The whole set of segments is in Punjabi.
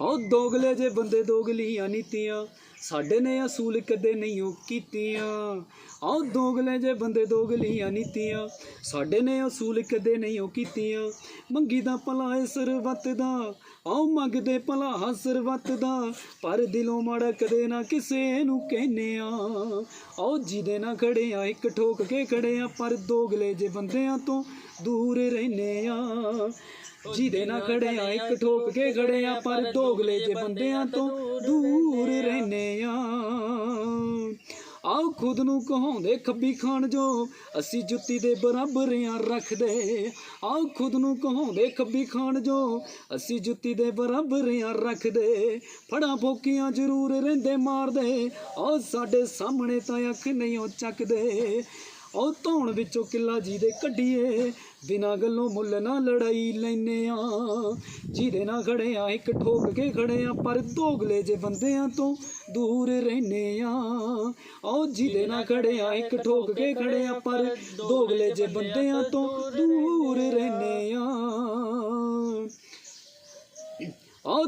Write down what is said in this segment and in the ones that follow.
ਓ ਦੋਗਲੇ ਜੇ ਬੰਦੇ ਦੋਗਲੀਆਂ ਨੀਤੀਆਂ ਸਾਡੇ ਨੇ ਅਸੂਲ ਕਦੇ ਨਹੀਂ ਉਹ ਕੀਤੀਆਂ। ਆਓ ਦੋਗਲੇ ਜੇ ਬੰਦੇ ਦੋਗਲੀਆਂ ਨੀਤੀਆਂ ਸਾਡੇ ਨੇ ਅਸੂਲ ਕਦੇ ਨਹੀਂ ਉਹ ਕੀਤੀਆਂ। ਮੰਗੀ ਦਾ ਭਲਾ ਏ ਸਰਬੱਤ ਦਾ। ਆਓ ਮੰਗਦੇ ਭਲਾ ਹਾਂ, ਸਰਬੱਤ ਦਾ। ਪਰ ਦਿਲੋਂ ਮਾੜਾ ਕਦੇ ਨਾ ਕਿਸੇ ਨੂੰ ਕਹਿੰਨੇ ਆ ਆਓ ਜਿਹਦੇ ਨਾਲ ਖੜੇ ਆ ਇੱਕ ਠੋਕ ਕੇ ਖੜੇ ਆ ਪਰ ਦੋਗਲੇ ਜੇ ਬੰਦਿਆਂ ਤੋਂ ਦੂਰ ਰਹਿੰਨੇ ਆ ਜਿਹਦੇ ਨਾਲ ਖੜੇ ਆ ਇੱਕ ਠੋਕ ਕੇ ਖੜੇ ਪਰ ਦੋਗਲੇ ਜੇ ਬੰਦਿਆਂ ਤੋਂ ਦੂਰ ਰਹਿੰਨੇ ਆ। ਆਓ ਖੁਦ ਨੂੰ ਕਹਾਉਂਦੇ, ਖੱਬੀ ਖਾਨ ਜੋ ਅਸੀਂ ਜੁੱਤੀ ਦੇ ਬਰਾਬਰਿਆਂ ਰੱਖਦੇ। ਆਓ ਖੁਦ ਨੂੰ ਕਹਾਉਂਦੇ, ਖੱਬੀ ਖਾਨ ਜੋ ਅਸੀਂ ਜੁੱਤੀ ਦੇ ਬਰਾਬਰਿਆਂ ਰੱਖਦੇ। ਫੜਾ ਫੋਕੀਆਂ ਜ਼ਰੂਰ ਰਹਿੰਦੇ ਮਾਰਦੇ। ਆਓ ਸਾਡੇ ਸਾਹਮਣੇ ਤਾਂ ਅੱਖ ਨਹੀਂ ਉਹ ਚੱਕਦੇ। ਉਹ ਧੌਣ ਵਿੱਚੋਂ ਕਿੱਲਾ ਜੀ ਦੇ ਕੱਢੀਏ। ਬਿਨਾਂ ਗੱਲੋਂ ਮੁੱਲ ਨਾ ਲੜਾਈ ਲੈਨੇ ਆ ਜਿਹਦੇ ਨਾਲ ਖੜੇ ਆ ਇੱਕ ਠੋਕ ਕੇ ਖੜੇ ਆ ਪਰ ਦੋਗਲੇ ਜੇ ਬੰਦਿਆਂ ਤੋਂ ਦੂਰ ਰਹਿਨੇ ਆ ਉਹ ਜਿਹਦੇ ਨਾਲ ਖੜੇ ਆ ਇੱਕ ਠੋਕ ਕੇ ਖੜੇ ਆ ਪਰ ਦੋਗਲੇ ਜੇ ਬੰਦਿਆਂ ਤੋਂ ਦੂਰ ਰਹਿਨੇ ਆ ਆ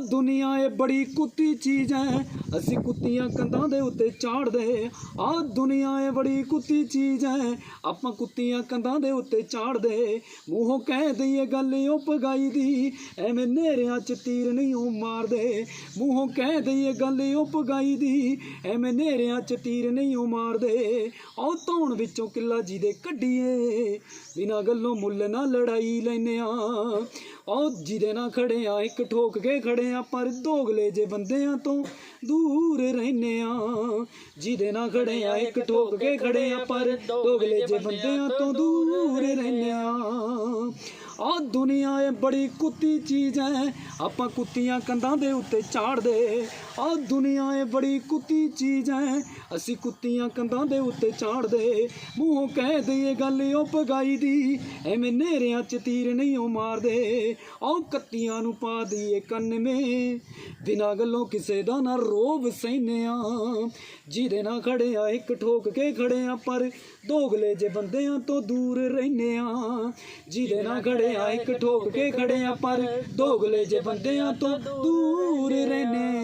ਦੁਨੀਆ ਇਹ ਬੜੀ ਕੁੱਤੀ ਚੀਜ਼ ਹੈ। ਅਸੀਂ ਕੁੱਤੀਆਂ ਕੰਧਾਂ ਦੇ ਉੱਤੇ ਚਾੜਦੇ ਆ ਦੁਨੀਆ ਇਹ ਬੜੀ ਕੁੱਤੀ ਚੀਜ਼ ਹੈ। ਆਪਾਂ ਕੁੱਤੀਆਂ ਕੰਧਾਂ ਦੇ ਉੱਤੇ ਚਾੜਦੇ ਮੂੰਹੋਂ ਕਹਿ ਦਈਏ ਗੱਲ ਉਹ ਪਗਾਈ ਦੀ, ਐਵੇਂ ਨੇਰਿਆਂ ਚ ਤੀਰ ਨਹੀਂ ਉਹ ਮਾਰਦੇ। ਮੂੰਹੋਂ ਕਹਿ ਦਈਏ ਗੱਲ ਉਹ ਪਗਾਈ ਦੀ, ਐਵੇਂ ਨੇਰਿਆਂ ਚ ਤੀਰ ਨਹੀਂ ਉਹ ਮਾਰਦੇ। ਆਓ ਧੌਣ ਵਿੱਚੋਂ ਕਿੱਲਾ ਜੀ ਦੇ ਕੱਢੀਏ। ਬਿਨਾਂ ਗੱਲੋਂ ਮੁੱਲ ਨਾ ਲੜਾਈ ਲੈਨੇ ਆ ਉਹ ਜਿਹਦੇ ਨਾਲ ਖੜੇ ਆ, ਇੱਕ ਠੋਕ ਕੇ ਖੜੇ ਆ, ਪਰ ਦੋਗਲੇ ਜੇ ਬੰਦਿਆਂ ਤੋਂ ਦੂਰ ਰਹਿਨੇ ਆ। ਜਿਹਦੇ ਨਾਲ ਖੜੇ ਆ, ਇੱਕ ਠੋਕ ਕੇ ਖੜੇ ਆ, ਪਰ ਦੋਗਲੇ ਜੇ ਬੰਦਿਆਂ ਤੋਂ ਦੂਰ ਰਹਿਨੇ ਆ। ਆ ਦੁਨੀਆ ਇਹ ਬੜੀ ਕੁੱਤੀ ਚੀਜ਼ ਹੈ ਆਪਾਂ ਕੁੱਤੀਆਂ ਕੰਧਾਂ ਦੇ ਉੱਤੇ ਚਾੜਦੇ ਆ ਦੁਨੀਆ ਇਹ ਬੜੀ ਕੁੱਤੀ ਚੀਜ਼ ਐ। ਅਸੀਂ ਕੁੱਤੀਆਂ ਕੰਧਾਂ ਦੇ ਉੱਤੇ ਚਾੜਦੇ ਮੂੰਹੋਂ ਕਹਿ ਦਈਏ ਗੱਲ ਉਹ ਪਗਾਈ ਦੀ। ਐਵੇਂ ਨੇਰਿਆਂ ਚ ਤੀਰ ਨਹੀਂ ਉਹ ਮਾਰਦੇ। ਆਓ ਕੱਤੀਆਂ ਨੂੰ ਪਾ ਦਈਏ ਕੰਨ ਮੇ। ਬਿਨਾਂ ਗੱਲੋਂ ਕਿਸੇ ਦਾ ਨਾ ਰੋਬ ਸਹਿਨੇ ਆ ਜਿਹਦੇ ਨਾਲ ਖੜੇ ਆ ਇੱਕ ਠੋਕ ਕੇ ਖੜੇ ਆ ਪਰ ਦੋਗਲੇ ਜੇ ਬੰਦਿਆਂ ਤੋਂ ਦੂਰ ਰਹਿਨੇ ਆ ਜਿਹਦੇ ਨਾਲ ਖੜੇ ਆ ਇੱਕ ਠੋਕ ਕੇ ਖੜੇ ਆ ਪਰ ਦੋਗਲੇ ਜੇ ਬੰਦਿਆਂ ਤੋਂ ਦੂਰ ਰਹਿਨੇ